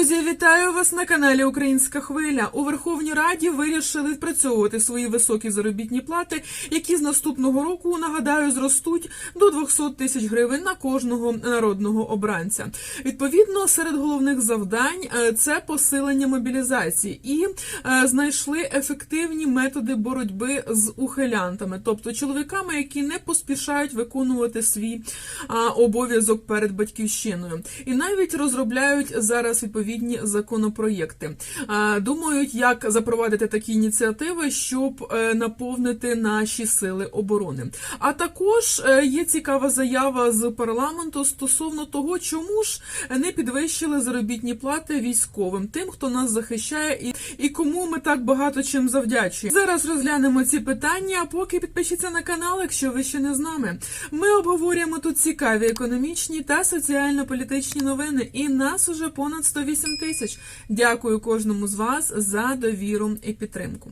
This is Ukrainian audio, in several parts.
Друзі, вітаю вас на каналі Українська Хвиля. У Верховній Раді вирішили відпрацьовувати свої високі заробітні плати, які з наступного року, нагадаю, зростуть до 200 тисяч гривень на кожного народного обранця. Відповідно, серед головних завдань е, це посилення мобілізації і е, знайшли ефективні методи боротьби з ухилянтами, тобто чоловіками, які не поспішають виконувати свій обов'язок перед батьківщиною, і навіть розробляють зараз відповідні законопроєкти. Думають, як запровадити такі ініціативи, щоб е, наповнити наші сили оборони. А також е, є цікава заява з парламенту стосовно того, чому ж не підвищили заробітні плати військовим, тим, хто нас захищає, і, і кому ми так багато чим завдячуємо. Зараз розглянемо ці питання. Поки підпишіться на канал, якщо ви ще не з нами. Ми обговорюємо тут цікаві економічні та соціально-політичні новини, і нас уже понад 108 тисяч. Дякую кожному з вас за довіру і підтримку.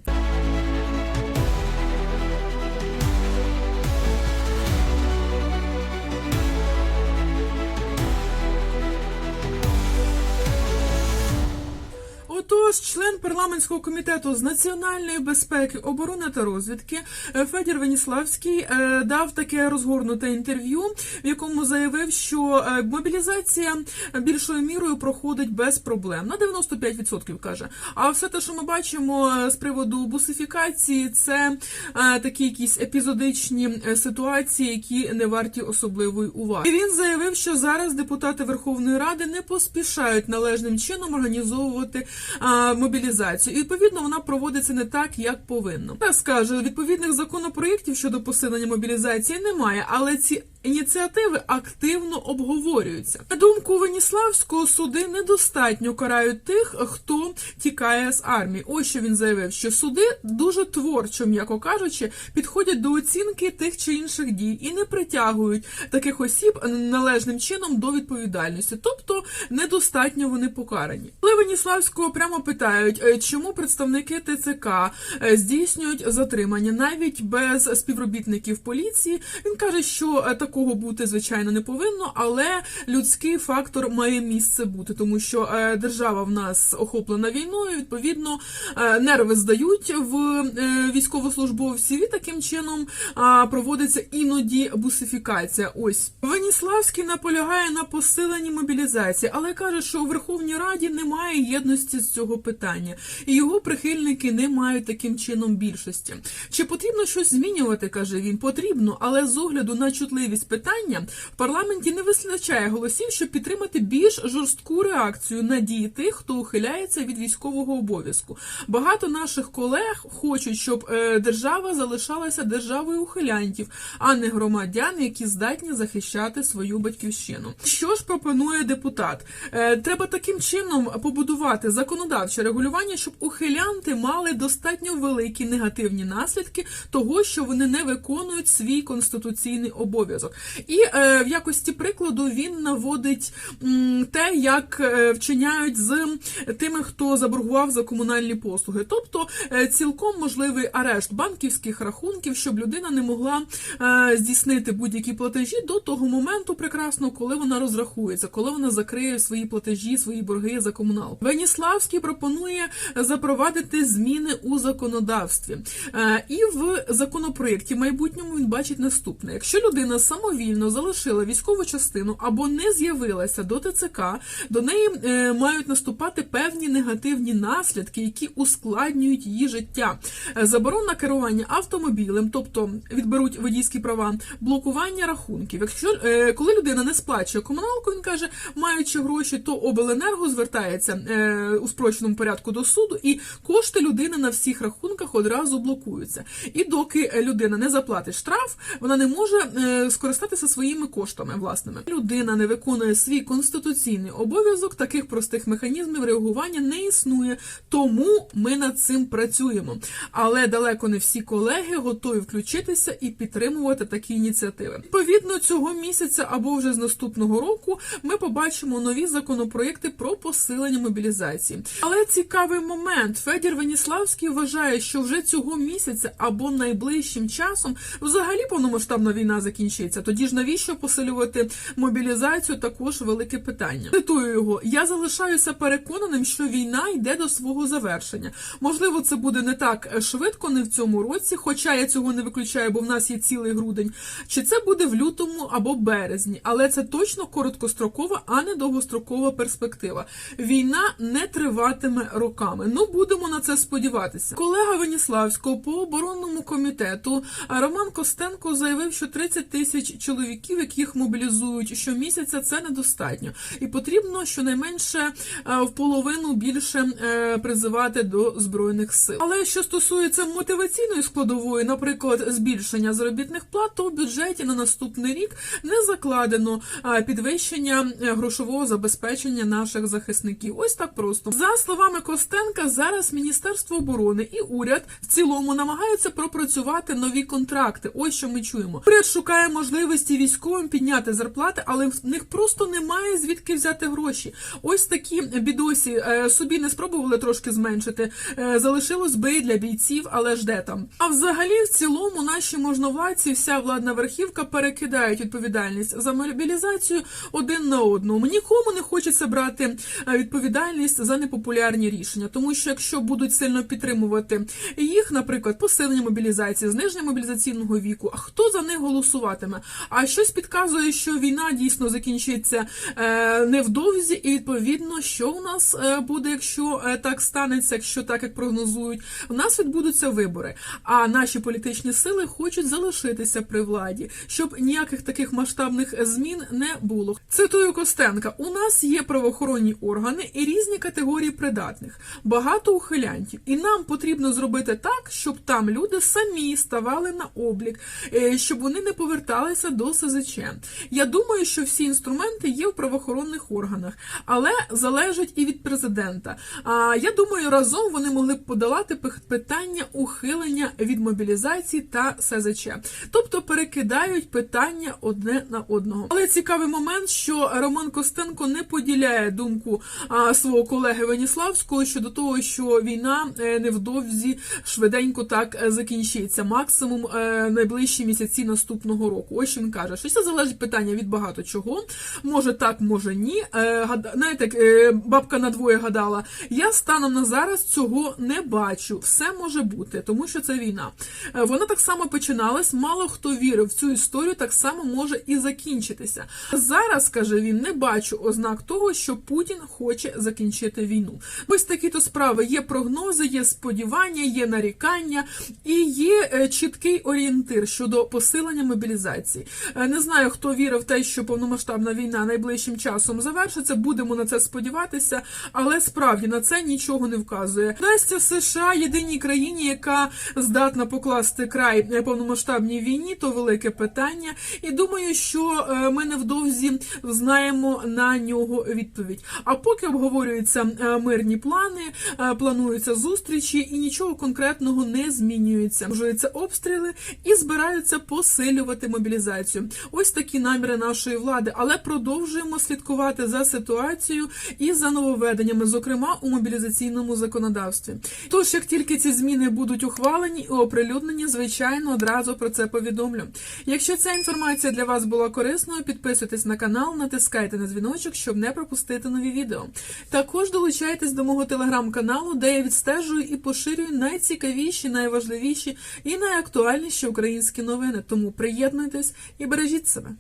Парламентського комітету з національної безпеки, оборони та розвідки е, Федір Веніславський е, дав таке розгорнуте інтерв'ю, в якому заявив, що е, мобілізація більшою мірою проходить без проблем на 95% каже. А все те, що ми бачимо з приводу бусифікації, це такі якісь епізодичні ситуації, які не варті особливої уваги. І він заявив, що зараз депутати Верховної Ради не поспішають належним чином організовувати а, мобілізацію. І відповідно вона проводиться не так, як повинно. Так скажу, відповідних законопроєктів щодо посилення мобілізації немає, але ці ініціативи активно обговорюються. На думку Веніславського, суди недостатньо карають тих, хто тікає з армії. Ось що він заявив, що суди дуже творчо, м'яко кажучи, підходять до оцінки тих чи інших дій і не притягують таких осіб належним чином до відповідальності, тобто недостатньо вони покарані. Коли Веніславського прямо питають, е, чому представники ТЦК е, здійснюють затримання навіть без співробітників поліції. Він каже, що е, такого бути звичайно не повинно, але людський фактор має місце бути, тому що е, держава в нас охоплена війною. Відповідно, е, нерви здають в е, військовослужбовців, і таким чином проводиться іноді бусифікація. Ось Веніславський наполягає на посиленні мобілізації, але каже, що у Верховній Раді немає єдності з цього питання, і його прихильники не мають таким чином більшості. Чи потрібно щось змінювати? каже він. Потрібно, але з огляду на чутливість питання в парламенті не вистачає голосів, щоб підтримати більш жорстку реакцію на дії тих, хто ухиляється від військового обов'язку. Багато наших колег хочуть, щоб е, держава залишалася державою ухилянтів, а не громадян, які здатні захищати свою батьківщину. Що ж пропонує депутат? Е, Треба таким чином побудувати законодавче регулювання, щоб ухилянти мали достатньо великі негативні наслідки того, що вони не виконують свій конституційний обов'язок. І е, в якості прикладу він наводить м, те, як е, вчиняють з тими, хто заборгував за комунальні послуги, тобто е, цілком можливий арешт банківських рахунків, щоб людина не могла е, здійснити будь-які платежі до того моменту прекрасно, коли вона розрахується, коли вона закриє свої платежі, свої борги за комуналку. Веніславський пропонує запровадити зміни у законодавстві. Е, І в законопроєкті майбутньому він бачить наступне: якщо людина самовільно залишила військову частину або не з'явилася до ТЦК, до неї е, мають наступати певні негативні наслідки, які ускладнюють її життя. Е, Заборона керування автомобілем, тобто відберуть водійські права, блокування рахунків. Якщо е, коли людина не сплачує комуналку, він каже, маючи гроші, то обленерго звертається е, у спрощеному порядку до суду, і кошти людини на всіх рахунках одразу блокуються. І доки людина не заплатить штраф, вона не може е, скористатися своїми коштами власними. Людина не виконує свій конституційний обов'язок. Таких простих механізмів реагування не існує, тому ми над цим працюємо. Але далеко не всі колеги готові включитися і підтримувати такі ініціативи. Відповідно, цього місяця або вже з наступного року ми побачимо нові законопроекти про посилення мобілізації. Але цікавий момент Федір Веніславський вважає, що вже цього місяця або найближчим часом взагалі повномасштабна війна закінчиться. Закінчиться. Тоді ж навіщо посилювати мобілізацію? Також велике питання. Цитую його: я залишаюся переконаним, що війна йде до свого завершення. Можливо, це буде не так швидко, не в цьому році, хоча я цього не виключаю, бо в нас є цілий грудень. Чи це буде в лютому або березні, але це точно короткострокова, а не довгострокова перспектива. Війна не триватиме роками. Ну будемо на це сподіватися. Колега Веніславського по оборонному комітету Роман Костенко заявив, що 30 тисяч чоловіків, яких мобілізують щомісяця, це недостатньо, і потрібно щонайменше е, в половину більше е, призивати до збройних сил. Але що стосується мотиваційної складової, наприклад, збільшення заробітних плат, то в бюджеті на наступний рік не закладено е, підвищення грошового забезпечення наших захисників. Ось так просто за словами Костенка, зараз Міністерство оборони і уряд в цілому намагаються пропрацювати нові контракти. Ось що ми чуємо. Уряд шукає можливості військовим підняти зарплати, але в них просто немає звідки взяти гроші. Ось такі бідосі е, собі не спробували трошки зменшити. Е, Залишилось би для бійців, але ж де там. А взагалі, в цілому, наші можновладці, вся владна верхівка перекидають відповідальність за мобілізацію один на одного. Нікому не хочеться брати е, відповідальність за непопулярні рішення, тому що якщо будуть сильно підтримувати їх, наприклад, посилення мобілізації, зниження мобілізаційного віку, а хто за них голосуватиме? А щось підказує, що війна дійсно закінчиться е, невдовзі, і відповідно, що у нас е, буде, якщо е, так станеться, якщо так як прогнозують, у нас відбудуться вибори. А наші політичні сили хочуть залишитися при владі, щоб ніяких таких масштабних змін не було. Цитую Костенка: у нас є правоохоронні органи і різні категорії придатних, багато ухилянтів, і нам потрібно зробити так, щоб там люди самі ставали на облік, щоб вони не поверталися до СЗЧ. Я думаю, що всі інструменти є в правоохоронних органах, але залежить і від президента. А я думаю, разом вони могли б подолати питання ухилення від мобілізації та СЗЧ, тобто перекидають питання одне на одного. Але цікавий момент, що Роман Костенко не поділяє думку свого колеги Веніславського щодо того, що війна е, невдовзі швиденько так е, закінчиться, максимум е, найближчі місяці наступного року. Ось він каже, що це залежить питання від багато чого. Може так, може ні. Е, Знаєте, е, бабка надвоє гадала. Я станом на зараз цього не бачу. Все може бути, тому що це війна. Е, Вона так само починалась. Мало хто вірив в цю історію, так само може і закінчитися. Зараз каже він, не бачу ознак того, що Путін хоче закінчити війну. Ось такі то справи. Є прогнози, є сподівання, є нарікання і є чіткий орієнтир щодо посилення мобілізації. Е, Не знаю, хто вірив в те, що повномасштабна війна найближчим часом завершиться. Будемо на це сподіватися, але справді на це нічого не вказує. Настя США єдиній країні, яка здатна покласти край повномасштабній війні, то велике питання. І думаю, що е, ми невдовзі знаємо на нього відповідь. А поки обговорюються е, мирні плани, плануються зустрічі, і нічого конкретного не змінюється. Можуються обстріли і збираються посилювати мобілізацію. Ось такі наміри нашої влади, але продовжуємо слідкувати за ситуацією і за нововведеннями, зокрема у мобілізаційному законодавстві. Тож, як тільки ці зміни будуть ухвалені і оприлюднені, звичайно, одразу про це повідомлю. Якщо ця інформація для вас була корисною, підписуйтесь на канал, натискайте на дзвіночок, щоб не пропустити нові відео. Також долучайтесь до мого телеграм-каналу, де я відстежую і поширюю найцікавіші, найважливіші і найактуальніші українські новини. Тому приєднуйтесь і бережіть себе.